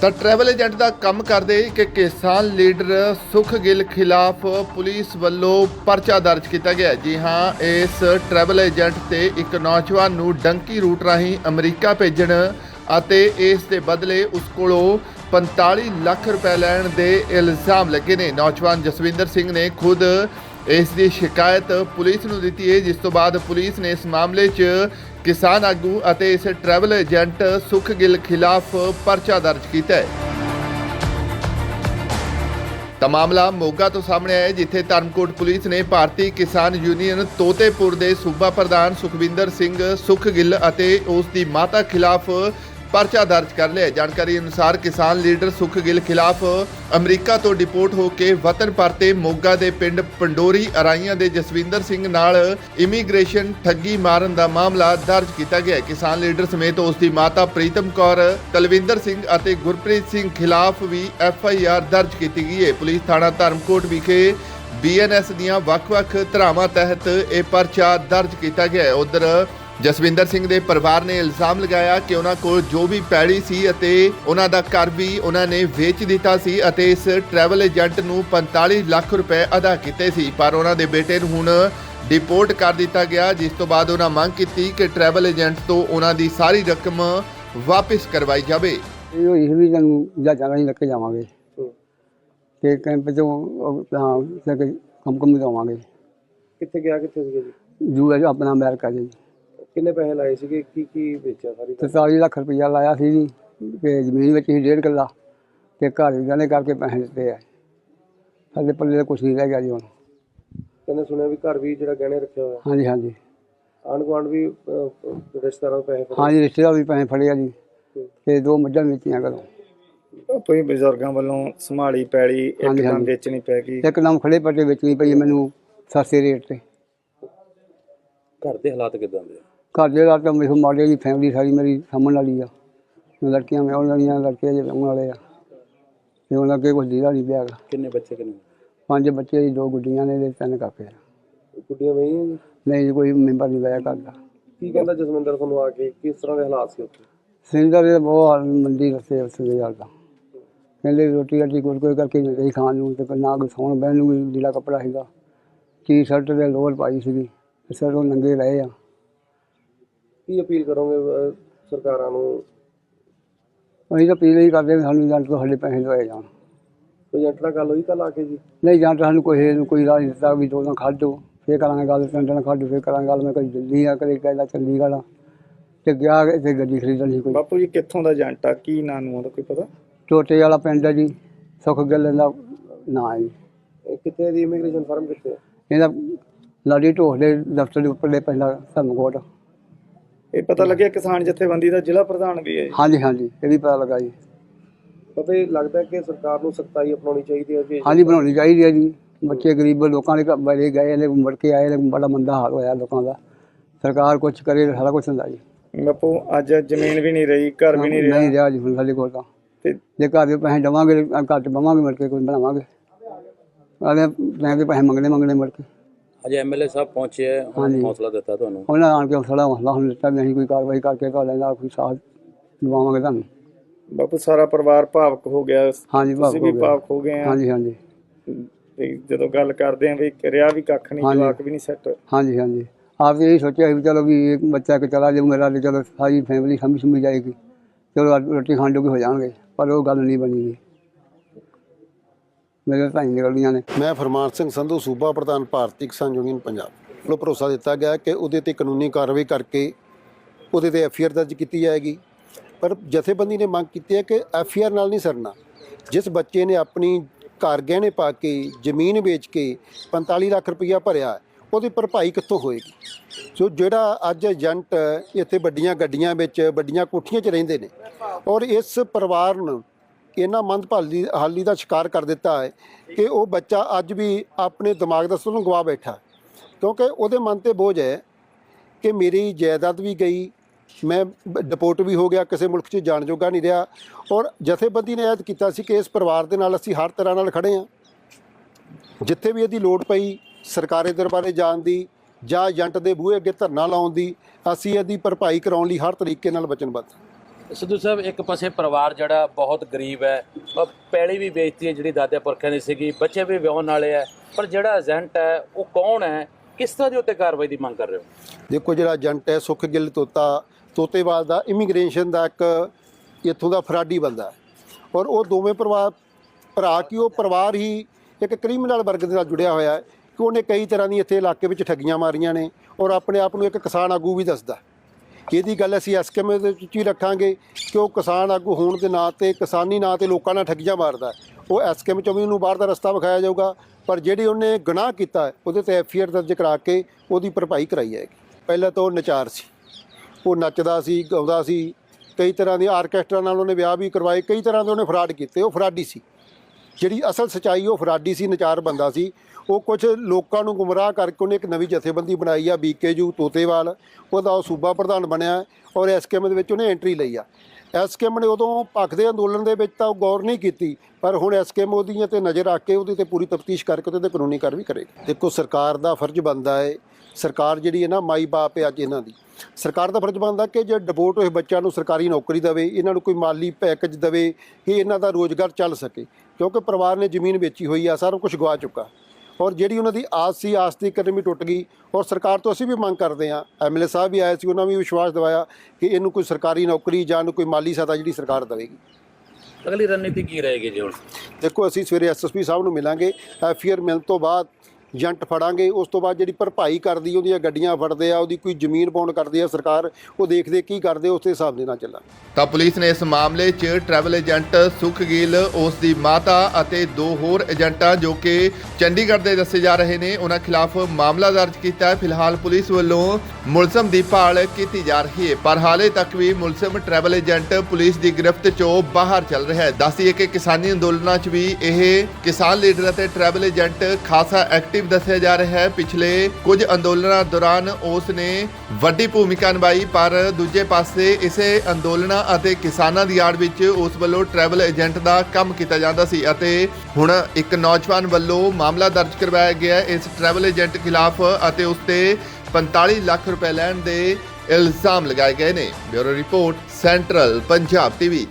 ਤਾਂ travel agent ਦਾ ਕੰਮ ਕਰਦੇ ਇੱਕ ਕਿਸਾਨ ਲੀਡਰ ਸੁਖ ਗਿੱਲ ਖਿਲਾਫ ਪੁਲਿਸ ਵੱਲੋਂ ਪਰਚਾ ਦਰਜ ਕੀਤਾ ਗਿਆ ਜੀ ਹਾਂ, ਇਸ ਟਰੈਵਲ ਏਜੰਟ ਤੇ ਇੱਕ ਨੌਜਵਾਨ ਨੂੰ ਡੰਕੀ ਰੂਟ ਰਾਹੀਂ ਅਮਰੀਕਾ ਭੇਜਣ ਅਤੇ ਇਸ ਦੇ ਬਦਲੇ ਉਸ ਕੋਲੋਂ 45 ਲੱਖ ਰੁਪਏ ਲੈਣ ਦੇ ਇਲਜ਼ਾਮ ਲੱਗੇ ਨੇ। ਨੌਜਵਾਨ ਜਸਵਿੰਦਰ ਸਿੰਘ ਨੇ ਖੁਦ ਇਸ ਦੀ ਸ਼ਿਕਾਇਤ ਪੁਲਿਸ ਨੂੰ ਦਿੱਤੀ ਹੈ, ਜਿਸ ਤੋਂ ਬਾਅਦ ਪੁਲਿਸ ਨੇ ਇਸ ਮਾਮਲੇ 'ਚ ਕਿਸਾਨ ਆਗੂ ਅਤੇ ਇਸ ਟਰੈਵਲ ਏਜੰਟ ਸੁਖ ਗਿੱਲ ਖਿਲਾਫ ਪਰਚਾ ਦਰਜ ਕੀਤਾ ਹੈ। ਤਾਂ ਮਾਮਲਾ ਮੋਗਾ ਤੋਂ ਸਾਹਮਣੇ ਆਇਆ ਜਿੱਥੇ ਧਰਮਕੋਟ ਪੁਲਿਸ ਨੇ ਭਾਰਤੀ ਕਿਸਾਨ ਯੂਨੀਅਨ ਤੋਤੇਪੁਰ ਦੇ ਸੂਬਾ ਪ੍ਰਧਾਨ ਸੁਖਵਿੰਦਰ ਸਿੰਘ, ਸੁਖ ਗਿੱਲ ਅਤੇ ਉਸ ਦੀ ਮਾਤਾ ਖਿਲਾਫ ਪਰਚਾ ਦਰਜ ਕਰ ਲਿਆ। ਜਾਣਕਾਰੀ ਅਨੁਸਾਰ ਕਿਸਾਨ ਲੀਡਰ ਸੁਖ ਗਿੱਲ ਖਿਲਾਫ ਅਮਰੀਕਾ ਤੋਂ ਡਿਪੋਰਟ ਹੋ ਕੇ ਵਤਨ ਪਰਤੇ ਮੋਗਾ ਦੇ ਪਿੰਡ ਪੰਡੋਰੀ ਅਰਾਈਆਂ ਦੇ ਜਸਵਿੰਦਰ ਸਿੰਘ ਨਾਲ ਇਮੀਗ੍ਰੇਸ਼ਨ ਠੱਗੀ ਮਾਰਨ ਦਾ ਮਾਮਲਾ ਦਰਜ ਕੀਤਾ ਗਿਆ। ਕਿਸਾਨ ਲੀਡਰ ਸਮੇਤ ਉਸ ਦੀ ਮਾਤਾ ਪ੍ਰੀਤਮ ਕੌਰ, ਤਲਵਿੰਦਰ ਸਿੰਘ ਅਤੇ ਗੁਰਪ੍ਰੀਤ ਸਿੰਘ ਖਿਲਾਫ ਵੀ ਐਫ ਆਈ ਆਰ ਦਰਜ ਕੀਤੀ ਗਈ ਹੈ। ਪੁਲਿਸ ਥਾਣਾ ਧਰਮਕੋਟ ਵਿਖੇ ਬੀਐਨਐਸ ਦੀਆਂ ਵੱਖ-ਵੱਖ ਧਾਰਾਵਾਂ ਤਹਿਤ ਇਹ ਪਰਚਾ ਦਰਜ ਕੀਤਾ ਗਿਆ ਹੈ। ਉਧਰ ਜਸਵਿੰਦਰ ਸਿੰਘ ਦੇ ਪਰਿਵਾਰ ਨੇ ਇਲਜ਼ਾਮ ਲਗਾਇਆ ਕਿ ਉਹਨਾਂ ਕੋਲ ਜੋ ਵੀ ਪੈੜੀ ਸੀ ਅਤੇ ਉਹਨਾਂ ਦਾ ਘਰ ਵੀ ਉਹਨਾਂ ਨੇ ਵੇਚ ਦਿੱਤਾ ਸੀ ਅਤੇ ਇਸ ਟਰੈਵਲ ਏਜੰਟ ਨੂੰ 45 ਲੱਖ ਰੁਪਏ ਅਦਾ ਕੀਤੇ ਸੀ। ਪਰ ਉਹਨਾਂ ਦੇ ਬੇਟੇ ਨੂੰ ਹੁਣ ਡਿਪੋਰਟ ਕਰ ਦਿੱਤਾ ਗਿਆ ਜਿਸ ਤੋਂ ਬਾਅਦ ਉਹਨਾਂ ਮੰਗ ਕੀਤੀ ਕਿ ਟਰੈਵਲ ਏਜੰਟ ਤੋਂ ਉਹਨਾਂ ਦੀ ਸਾਰੀ ਰਕਮ ਵਾਪਸ ਕਰਵਾਈ ਜਾਵੇ। ਇਹ ਹੋਈ ਸੀ ਵੀ ਤੈਨੂੰ ਜਹਾਜ਼ਾਂ ਰਾਹੀਂ ਲੈ ਕੇ ਜਾਵਾਂਗੇ। ਤੇ ਕੈਂਪ ਚੋਂ ਕੇ ਕੰਮ ਕੰਮ ਜਾਵਾਂਗੇ ਕਿੱਥੇ ਗਿਆ ਕਿੱਥੇ ਜੀ? ਜੂ ਹੈ ਜੋ ਆਪਣਾ ਅਮਰੀਕਾ ਜੀ। ਕਿੰਨੇ ਪੈਸੇ ਲਾਏ ਸੀਗੇ? ਕੀ ਕੀ ਵੇਚਿਆ ਸਾਰੀ ਤੇ 40 ਲੱਖ ਰੁਪਈਆ ਲਾਇਆ ਸੀ ਜੀ ਤੇ ਜ਼ਮੀਨ ਵਿੱਚ ਹੀ ਡੇਢ ਕਿੱਲਾ ਤੇ ਘਰ ਵੀ ਗਹਿਣੇ ਕਰਕੇ ਪੈਸੇ ਦਿੱਤੇ ਆ। ਸਾਡੇ ਪੱਲੇ ਦਾ ਕੁਛ ਨਹੀਂ ਰਹਿ ਗਿਆ ਜੀ ਹੁਣ। ਕਹਿੰਦੇ ਸੁਣਿਆ ਵੀ ਘਰ ਵੀ ਜਿਹੜਾ ਗਹਿਣੇ ਰੱਖਿਆ ਹੋਇਆ। ਹਾਂਜੀ ਹਾਂਜੀ। ਆਂਢ ਗੁਆਂਢ ਵੀ ਅਹ, ਰਿਸ਼ਤੇਦਾਰਾਂ ਤੋਂ ਪੈਸੇ ਫੜੇ। ਹਾਂਜੀ ਰਿਸ਼ਤੇਦਾਰ ਵੀ ਪੈਸੇ ਫੜੇ ਆ ਜੀ। ਤੇ ਦੋ ਮੱਝਾਂ ਵੇਚੀਆਂ ਕਰੋ ਕੋਈ ਬਜ਼ੁਰਗਾਂ ਵੱਲੋਂ ਸੰਭਾਲੀ ਪੈਲੀ ਹਾਂਜੀ, ਇੱਕਦਮ ਹਾਂਜੀ। ਵੇਚਣੀ ਪੈ ਗਈ। ਇੱਕਦਮ ਖੜੇ ਪੱਟੇ ਵੇਚਣੀ ਪਈ ਮੈਨੂੰ ਸਸਤੇ ਰੇਟ ਤੇ। ਘਰ ਦੇ ਹਾਲਾਤ ਕਿਦਾਂ ਦੇ ਆ? ਘਰ ਦੇ ਤਾਂ ਮੇਰੇ ਮਾੜੇ ਦੀ ਫੈਮਿਲੀ ਸਾਰੀ ਮੇਰੀ ਸਾਹਮਣ ਵਾਲੀ ਆ। ਲੜਕੀਆਂ ਮੈਂ ਉਹਨਾਂ ਦੀਆਂ ਲੜਕੇ ਜੇ ਵਿਆਹੁਣ ਵਾਲੇ ਆ। ਤੇ ਉਹਨਾਂ ਅੱਗੇ ਕੁਝ ਦੀਦਾ ਨਹੀਂ ਪਿਆ। ਕਿੰਨੇ ਬੱਚੇ ਕਿੰਨੇ ਪੰਜ ਬੱਚੇ ਜੀ ਦੋ ਗੁੱਡੀਆਂ ਨੇ ਤੇ ਤਿੰਨ ਕਾਕੇ ਆ। ਗੁੱਡੀਆਂ ਵਈਆਂ ਜੀ? ਨਹੀਂ ਜੀ ਕੋਈ ਮੈਂਬਰ ਨਹੀਂ ਵਿਆਹ ਕਰਦਾ ਕੀ ਕਹਿੰਦਾ ਜਸਵਿੰਦਰ ਤੁਹਾਨੂੰ ਆ ਕੇ? ਕਿਸ ਤਰ੍ਹਾਂ ਦੇ ਹਾਲਾਤ ਸੀ ਉੱਥੇ? ਸਿੰਦਰ ਦੇ ਬਹੁਤ ਹਾਲ ਮੰਦੀ ਰਸਤੇ ਉਸ ਦੇ ਹਾਲ ਦਾ। ਕਹਿੰਦੇ ਵੀ ਰੋਟੀ ਰਾਟੀ ਕੋਈ ਕੋਈ ਕਰਕੇ ਨਹੀਂ ਰਹੀ ਖਾਣ ਨੂੰ ਤੇ ਨਾ ਕੋਈ ਸੌਣ ਬਹਿਣ ਨੂੰ ਵੀ ਲੀੜਾ ਕੱਪੜਾ ਸੀਗਾ। ਟੀ ਸ਼ਰਟ ਤੇ ਲੋਅਰ ਪਾਈ ਸੀਗੀ ਸਰੋਂ ਨੰਗੇ ਰਹੇ ਆ। ਕੀ ਅਪੀਲ ਕਰੋਗੇ ਅਹ, ਸਰਕਾਰਾਂ ਨੂੰ? ਅਸੀਂ ਤਾਂ ਪੀਲੇ ਹੀ ਕਰਦੇ ਵੀ ਸਾਨੂੰ ਜੰਟ ਤੋਂ ਸਾਡੇ ਪੈਸੇ ਲਵਾਏ ਜਾਣ। ਕੋਈ ਏਜੰਟ ਨਾਲ ਗੱਲ ਹੋਈ ਕੱਲ ਆ ਕੇ ਜੀ? ਨਹੀਂ ਜਾਂ ਤਾਂ ਸਾਨੂੰ ਕੋਈ ਕੋਈ ਰਾਹ ਨਹੀਂ ਦਿੱਤਾ ਵੀ ਦੋ ਦਿਨ ਜਾਓ ਫੇਰ ਕਰਾਂਗੇ ਗੱਲ ਦਿਨ ਖੜ ਜਾਓ ਫੇਰ ਕਰਾਂਗੇ ਗੱਲ ਮੈਂ ਕਦੀ ਦਿੱਲੀ ਆ ਕਦੇ ਕਹਿੰਦਾ ਚੰਡੀਗੜ੍ਹ ਆ। ਤੇ ਗਿਆ ਤੇ ਗੱਡੀ ਖਰੀਦਣ ਸੀ ਕੋਈ। ਬਾਪੂ ਜੀ ਕਿੱਥੋਂ ਦਾ ਏਜੰਟ ਆ? ਕੀ ਨਾਂ ਨੂੰ ਉਹਦਾ ਕੋਈ ਪਤਾ? ਟੋਟੇ ਵਾਲਾ ਪਿੰਡ ਹੈ ਜੀ ਸੁਖ ਗੱਲ ਦਾ ਨਾਂ ਹੈ ਜੀ। ਇਹ ਕਿੱਥੇ ਦੀ ਇਮੀਗ੍ਰੇਸ਼ਨ ਫਰਮ ਕਿੱਥੇ? ਇਹਦਾ ਲਾਡੀ ਢੋਹ ਦੇ ਦਫ਼ਤਰ ਦੇ ਉੱਪਰਲੇ ਪਹਿਲਾ ਧਰਮਕੋਟ। ਇਹ ਪਤਾ ਲੱਗਿਆ ਕਿਸਾਨ ਜਥੇਬੰਦੀ ਦਾ ਜ਼ਿਲ੍ਹਾ ਪ੍ਰਧਾਨ ਵੀ ਹੈ ਜੀ। ਹਾਂਜੀ ਹਾਂਜੀ ਇਹ ਵੀ ਪਤਾ ਲੱਗਾ ਜੀ। ਪਤਾ ਹੀ ਲੱਗਦਾ ਕਿ ਸਰਕਾਰ ਨੂੰ ਸਖਤਾਈ ਅਪਣਾਉਣੀ ਚਾਹੀਦੀ ਹੈ ਹਾਂਜੀ ਬਣਾਉਣੀ ਚਾਹੀਦੀ ਹੈ ਜੀ। ਬੱਚੇ ਗਰੀਬ ਲੋਕਾਂ ਦੇ ਘਰ ਬੜੇ ਗਏ ਨੇ ਮੁੜ ਕੇ ਆਏ ਨੇ ਬੜਾ ਮੰਦਾ ਹਾਲ ਹੋਇਆ ਲੋਕਾਂ ਦਾ। ਸਰਕਾਰ ਕੁਝ ਕਰੇ ਸਾਰਾ ਕੁਝ ਹੁੰਦਾ ਜੀ। ਬਾਪੂ ਅੱਜ ਜ਼ਮੀਨ ਵੀ ਨਹੀਂ ਰਹੀ ਘਰ ਵੀ ਨਹੀਂ ਰਿਹਾ ਨਹੀਂ ਰਿਹਾ। ਜੀ ਹੁਣ ਸਾਡੇ ਕੋਲ ਤਾਂ। ਤੇ ਜੇ ਘਰ ਦੇ ਪੈਸੇ ਦੇਵਾਂਗੇ ਘਰ ਚ ਬਵਾਂਗੇ ਮੁੜ ਕੇ ਕੋਈ ਬਣਾਵਾਂਗੇ। ਆਲੇ ਪੈਸੇ ਮੰਗਣੇ ਮੰਗਣੇ ਮੁੜ ਕੇ। ਅੱਜ ਐਮਐਲਏ ਸਾਹਿਬ ਪਹੁੰਚੇ ਹੈ ਹਾਂਜੀ। ਹੌਸਲਾ ਦਿੱਤਾ ਤੁਹਾਨੂੰ। ਉਹਨਾਂ ਆਣ ਕੇ ਹੌਸਲਾ ਹੌਸਲਾ ਹੁਣ ਦਿੱਤਾ ਵੀ ਅਸੀਂ ਕੋਈ ਕਾਰਵਾਈ ਕਰਕੇ ਤੁਹਾਡੇ ਨਾਲ ਕੋਈ ਸਾਥ ਦਵਾਵਾਂਗੇ ਤੁਹਾਨੂੰ। ਬਾਪੂ ਸਾਰਾ ਪਰਿਵਾਰ ਭਾਵਕ ਹੋ ਗਿਆ। ਹਾਂਜੀ ਭਾਵ ਤੁਸੀਂ ਹੋ ਵੀ ਗਿਆ। ਭਾਵਕ ਹੋ ਗਏ ਆ। ਹਾਂਜੀ ਹਾਂਜੀ। ਤੇ ਜਦੋਂ ਗੱਲ ਕਰਦੇ ਆ ਵੀ ਰਿਹਾ ਵੀ ਕੱਖ ਨਹੀਂ ਹਾਂਜੀ। ਜਵਾਕ ਵੀ ਨਹੀਂ ਸੈੱਟ। ਹਾਂਜੀ ਹਾਂਜੀ। ਆਪ ਵੀ ਇਹ ਸੋਚਿਆ ਸੀ ਵੀ ਚਲੋ ਵੀ ਇੱਕ ਬੱਚਾ ਕਿ ਚਲਾ ਜਾਊ ਮੇਰਾ ਤੇ ਚਲੋ ਸਾਰੀ ਫੈਮਿਲੀ ਸਮਝ ਸਮਝ ਜਾਏਗੀ। ਚਲੋ ਰੋਟੀ ਖਾਣ ਜੋਗੇ ਹੋ ਜਾਣਗੇ ਪਰ ਉਹ ਗੱਲ ਨਹੀਂ ਬਣੀ ਜੀ। ਮੇਰੇ ਤਾਂ ਹੀ ਨੇ। ਮੈਂ ਫਰਮਾਨ ਸਿੰਘ ਸੰਧੂ, ਸੂਬਾ ਪ੍ਰਧਾਨ ਭਾਰਤੀ ਕਿਸਾਨ ਯੂਨੀਅਨ ਪੰਜਾਬ। ਨੂੰ ਭਰੋਸਾ ਦਿੱਤਾ ਗਿਆ ਕਿ ਉਹਦੇ ਤੇ ਕਾਨੂੰਨੀ ਕਾਰਵਾਈ ਕਰਕੇ ਉਹਦੇ ਤੇ ਐਫਆਈਆਰ ਦਰਜ ਕੀਤੀ ਜਾਏਗੀ। ਪਰ ਜਥੇਬੰਦੀ ਨੇ ਮੰਗ ਕੀਤੀ ਹੈ ਕਿ ਐਫਆਈਆਰ ਨਾਲ ਨਹੀਂ ਸਰਨਾ ਜਿਸ ਬੱਚੇ ਨੇ ਆਪਣੀ ਘਰ ਗਹਿਣੇ ਪਾ ਕੇ, ਜ਼ਮੀਨ ਵੇਚ ਕੇ 45 ਲੱਖ ਰੁਪਈਆ ਭਰਿਆ, ਉਹਦੀ ਭਰਪਾਈ ਕਿੱਥੋਂ ਹੋਏਗੀ? ਸੋ ਜਿਹੜਾ ਅੱਜ ਏਜੰਟ ਇੱਥੇ ਵੱਡੀਆਂ ਗੱਡੀਆਂ ਵਿੱਚ, ਵੱਡੀਆਂ ਕੋਠੀਆਂ 'ਚ ਰਹਿੰਦੇ ਨੇ ਔਰ ਇਸ ਪਰਿਵਾਰ ਨੂੰ ਇਹਨਾਂ ਮੰਦਭਾਲੀ ਹਾਲੀ ਦਾ ਸ਼ਿਕਾਰ ਕਰ ਦਿੱਤਾ ਹੈ ਕਿ ਉਹ ਬੱਚਾ ਅੱਜ ਵੀ ਆਪਣੇ ਦਿਮਾਗ ਦਾ ਸੰਤੁਲਨ ਗਵਾ ਬੈਠਾ ਕਿਉਂਕਿ ਉਹਦੇ ਮਨ ਤੇ ਬੋਝ ਹੈ ਕਿ ਮੇਰੀ ਜਾਇਦਾਦ ਵੀ ਗਈ, ਮੈਂ ਡਿਪੋਰਟ ਵੀ ਹੋ ਗਿਆ, ਕਿਸੇ ਮੁਲਕ 'ਚ ਜਾਣ ਜੋਗਾ ਨਹੀਂ ਰਿਹਾ ਔਰ ਜਥੇਬੰਦੀ ਨੇ ਐਦ ਕੀਤਾ ਸੀ ਕਿ ਇਸ ਪਰਿਵਾਰ ਦੇ ਨਾਲ ਅਸੀਂ ਹਰ ਤਰ੍ਹਾਂ ਨਾਲ ਖੜੇ ਹਾਂ। ਜਿੱਥੇ ਵੀ ਇਹਦੀ ਲੋੜ ਪਈ, ਸਰਕਾਰੀ ਦਰਬਾਰੇ ਜਾਣ ਦੀ ਜਾਂ ਏਜੰਟ ਦੇ ਬੂਹੇ ਅੱਗੇ ਧਰਨਾ ਲਾਉਣ ਦੀ, ਅਸੀਂ ਇਹਦੀ ਭਰਪਾਈ ਕਰਾਉਣ ਲਈ ਹਰ ਤਰੀਕੇ ਨਾਲ ਵਚਨਬੱਧ ਸਿੱਧੂ ਸਾਹਿਬ, ਇੱਕ ਪਾਸੇ ਪਰਿਵਾਰ ਜਿਹੜਾ ਬਹੁਤ ਗਰੀਬ ਹੈ ਉਹ ਪੈਲੀ ਵੀ ਵੇਚਤੀ ਹੈ ਜਿਹੜੀ ਦਾਦੇ ਪੁਰਖਿਆਂ ਦੀ ਸੀਗੀ, ਬੱਚੇ ਵੀ ਵਿਆਹਣ ਵਾਲੇ ਹੈ, ਪਰ ਜਿਹੜਾ ਏਜੰਟ ਹੈ, ਉਹ ਕੌਣ ਹੈ, ਕਿਸ ਤਰ੍ਹਾਂ ਦੀ ਉੱਤੇ ਕਾਰਵਾਈ ਦੀ ਮੰਗ ਕਰ ਰਹੇ ਹੋ? ਦੇਖੋ, ਜਿਹੜਾ ਏਜੰਟ ਹੈ ਸੁਖਗਿੱਲ ਤੋਤਾ, ਤੋਤੇਵਾਲ ਦਾ ਇਮੀਗ੍ਰੇਸ਼ਨ ਦਾ ਇੱਕ ਇੱਥੋਂ ਦਾ ਫਰਾਡੀ ਬੰਦਾ ਔਰ ਉਹ ਦੋਵੇਂ ਪਰਿਵਾਰ, ਭਰਾ ਕਿ ਉਹ ਪਰਿਵਾਰ ਹੀ ਇੱਕ ਕ੍ਰਿਮੀਨਲ ਵਰਗ ਦੇ ਨਾਲ ਜੁੜਿਆ ਹੋਇਆ ਹੈ ਕਿ ਉਹਨੇ ਕਈ ਤਰ੍ਹਾਂ ਦੀ ਇੱਥੇ ਇਲਾਕੇ ਵਿੱਚ ਠੱਗੀਆਂ ਮਾਰੀਆਂ ਨੇ ਔਰ ਆਪਣੇ ਆਪ ਨੂੰ ਇੱਕ ਕਿਸਾਨ ਆਗੂ ਵੀ ਦੱਸਦਾ ਇਹਦੀ ਗੱਲ ਅਸੀਂ ਐਸਕੇਐਮ ਦੇ ਵਿੱਚ ਹੀ ਰੱਖਾਂਗੇ ਕਿ ਉਹ ਕਿਸਾਨ ਆਗੂ ਹੋਣ ਦੇ ਨਾਂ ਤੇ, ਕਿਸਾਨੀ ਨਾਂ ਤੇ ਲੋਕਾਂ ਨਾਲ ਠੱਗੀਆਂ ਮਾਰਦਾ ਹੈ। ਉਹ ਐਸਕੇਐਮ ਚੋਂ ਵੀ ਉਹਨੂੰ ਬਾਹਰ ਦਾ ਰਸਤਾ ਵਿਖਾਇਆ ਜਾਊਗਾ, ਪਰ ਜਿਹੜੀ ਉਹਨੇ ਗੁਨਾਹ ਕੀਤਾ ਉਹਦੇ ਤੇ ਐਫਆਈਆਰ ਦਰਜ ਕਰਾ ਕੇ ਉਹਦੀ ਭਰਪਾਈ ਕਰਾਈ ਜਾਏਗੀ। ਪਹਿਲਾਂ ਤਾਂ ਉਹ ਨਚਾਰ ਸੀ। ਉਹ ਨੱਚਦਾ ਸੀ, ਗਾਉਂਦਾ ਸੀ, ਕਈ ਤਰ੍ਹਾਂ ਦੇ ਆਰਕੈਸਟਰਾ ਨਾਲ ਉਹਨੇ ਵਿਆਹ ਵੀ ਕਰਵਾਏ, ਕਈ ਤਰ੍ਹਾਂ ਦੇ ਉਹਨੇ ਫਰਾਡ ਕੀਤੇ, ਉਹ ਫਰਾਡੀ ਸੀ। ਜਿਹੜੀ ਅਸਲ ਸਚਾਈ ਉਹ ਫਰਾਡੀ ਸੀ, ਨਚਾਰ ਬੰਦਾ ਸੀ। ਉਹ ਕੁਝ ਲੋਕਾਂ ਨੂੰ ਗੁੰਮਰਾਹ ਕਰਕੇ ਉਹਨੇ ਇੱਕ ਨਵੀਂ ਜਥੇਬੰਦੀ ਬਣਾਈ ਆ ਬੀਕੇਯੂ ਤੋਤੇਵਾਲ। ਉਹਦਾ ਉਹ ਸੂਬਾ ਪ੍ਰਧਾਨ ਬਣਿਆ ਹੈ ਔਰ ਐਸਕੇਐਮ ਦੇ ਵਿੱਚ ਉਹਨੇ ਐਂਟਰੀ ਲਈ ਆ। ਐਸਕੇਐਮ ਨੇ ਉਦੋਂ ਪੱਖ ਦੇ ਅੰਦੋਲਨ ਦੇ ਵਿੱਚ ਤਾਂ ਉਹ ਗੌਰ ਨਹੀਂ ਕੀਤੀ, ਪਰ ਹੁਣ ਐਸਕੇਐਮ ਉਹਦੀਆਂ ਤੇ ਨਜ਼ਰ ਰੱਖ ਕੇ ਉਹਦੇ ਤੇ ਪੂਰੀ ਤਫਤੀਸ਼ ਕਰਕੇ ਉਹਦੇ ਤੇ ਕਾਨੂੰਨੀ ਕਾਰਵਾਈ ਕਰੇਗੀ। ਦੇਖੋ, ਸਰਕਾਰ ਦਾ ਫਰਜ਼ ਬਣਦਾ ਹੈ ਸਰਕਾਰ ਜਿਹੜੀ ਹੈ ਨਾ, ਮਾਈ ਬਾਪ ਹੈ ਅੱਜ ਇਹਨਾਂ ਦੀ। ਸਰਕਾਰ ਦਾ ਫਰਜ਼ ਬਣਦਾ ਕਿ ਜੇ ਡਿਪੋਰਟ ਹੋਏ ਬੱਚਿਆਂ ਨੂੰ ਸਰਕਾਰੀ ਨੌਕਰੀ ਦੇਵੇ ਇਹਨਾਂ ਨੂੰ ਕੋਈ ਮਾਲੀ ਪੈਕੇਜ ਦੇਵੇ ਕਿ ਇਹਨਾਂ ਦਾ ਰੋਜ਼ਗਾਰ ਚੱਲ ਸਕੇ। ਕਿਉਂਕਿ ਪਰਿਵਾਰ ਨੇ ਜ਼ਮੀਨ ਵੇਚੀ ਹੋਈ ਆ ਸਾਰਾ ਕੁਝ ਗਵਾ ਚੁੱਕਾ। ਔਰ ਜਿਹੜੀ ਉਹਨਾਂ ਦੀ ਆਸ ਸੀ ਆਸ ਦੀ ਕਦਮ ਵੀ ਟੁੱਟ ਗਈ। ਔਰ ਸਰਕਾਰ ਤੋਂ ਅਸੀਂ ਵੀ ਮੰਗ ਕਰਦੇ ਹਾਂ ਐਮਐਲਏ ਸਾਹਿਬ ਵੀ ਆਏ ਸੀ ਉਹਨਾਂ ਵੀ ਵਿਸ਼ਵਾਸ ਦਿਵਾਇਆ ਕਿ ਇਹਨੂੰ ਕੋਈ ਸਰਕਾਰੀ ਨੌਕਰੀ ਜਾਂ ਕੋਈ ਮਾਲੀ ਸਹਾਇਤਾ ਜਿਹੜੀ ਸਰਕਾਰ ਦੇਵੇਗੀ। ਅਗਲੀ ਰਣਨੀਤੀ ਕੀ ਰਹੇਗੀ ਜੀ ਹੁਣ? ਦੇਖੋ ਅਸੀਂ ਸਵੇਰੇ ਐਸਐਸਪੀ ਸਾਹਿਬ ਨੂੰ ਮਿਲਾਂਗੇ। ਐਫਆਈਆਰ ਮਿਲਣ ਤੋਂ ਬਾਅਦ ਏਜੰਟ ਫੜਾਂਗੇ, ਉਸ ਤੋਂ ਬਾਅਦ ਜਿਹੜੀ ਭਰਪਾਈ ਕਰਦੀ, ਉਹਦੀਆਂ ਗੱਡੀਆਂ ਫੜਦੇ ਆ, ਉਹਦੀ ਕੋਈ ਜ਼ਮੀਨ ਪਾਉਣ ਕਰਦੀ ਆ ਸਰਕਾਰ, ਉਹ ਦੇਖਦੇ ਕੀ ਕਰਦੇ, ਉਸ ਦੇ ਹਿਸਾਬ ਦੇ ਨਾਲ ਚੱਲਾਂਗੇ। ਤਾਂ ਪੁਲਿਸ ਨੇ ਇਸ ਮਾਮਲੇ 'ਚ ਟਰੈਵਲ ਏਜੰਟ ਸੁਖਗਿੱਲ, ਉਸ ਦੀ ਮਾਤਾ ਅਤੇ ਦੋ ਹੋਰ ਏਜੰਟਾਂ, ਜੋ ਕਿ ਚੰਡੀਗੜ੍ਹ ਦੇ ਦੱਸੇ ਜਾ ਰਹੇ ਨੇ, ਉਹਨਾਂ ਖਿਲਾਫ ਮਾਮਲਾ ਦਰਜ ਕੀਤਾ ਹੈ। ਫਿਲਹਾਲ ਪੁਲਿਸ ਵੱਲੋਂ ਮੁਲਜ਼ਮ ਦੀ ਭਾਲ ਕੀਤੀ ਜਾ ਰਹੀ ਹੈ, ਪਰ ਹਾਲੇ ਤੱਕ ਵੀ ਮੁਲਜ਼ਮ ਟਰੈਵਲ ਏਜੰਟ ਪੁਲਿਸ ਦੀ ਗ੍ਰਿਫਤ 'ਚੋਂ ਬਾਹਰ ਚੱਲ ਰਿਹਾ ਹੈ। ਦੱਸੀਏ ਕਿ ਕਿਸਾਨੀ ਅੰਦੋਲਨਾਂ 'ਚ ਵੀ ਇਹ ਕਿਸਾਨ ਲੀਡਰ ਅਤੇ ਟਰੈਵਲ ਏਜੰਟ ਖਾਸਾ ਐਕਟਿਵ ਦੱਸਿਆ ਜਾ ਰਿਹਾ ਹੈ, ਪਿਛਲੇ ਕੁਝ ਅੰਦੋਲਨਾਂ ਦੌਰਾਨ ਉਸ ਨੇ ਵੱਡੀ ਭੂਮਿਕਾ ਨਿਭਾਈ, ਪਰ ਦੂਜੇ ਪਾਸੇ ਇਸੇ ਅੰਦੋਲਨਾਂ ਅਤੇ ਕਿਸਾਨਾਂ ਦੀ ਆੜ ਵਿੱਚ ਉਸ ਵੱਲੋਂ ਟਰੈਵਲ ਏਜੰਟ ਦਾ ਕੰਮ ਕੀਤਾ ਜਾਂਦਾ ਸੀ ਅਤੇ ਹੁਣ ਇੱਕ ਨੌਜਵਾਨ ਵੱਲੋਂ ਮਾਮਲਾ ਦਰਜ ਕਰਵਾਇਆ ਗਿਆ ਇਸ ਟਰੈਵਲ ਏਜੰਟ ਖਿਲਾਫ ਅਤੇ ਉਸ ਤੇ 45 ਲੱਖ ਰੁਪਏ ਲੈਣ ਦੇ ਇਲਜ਼ਾਮ ਲਗਾਏ ਗਏ ਨੇ। Bureau report, central Punjab TV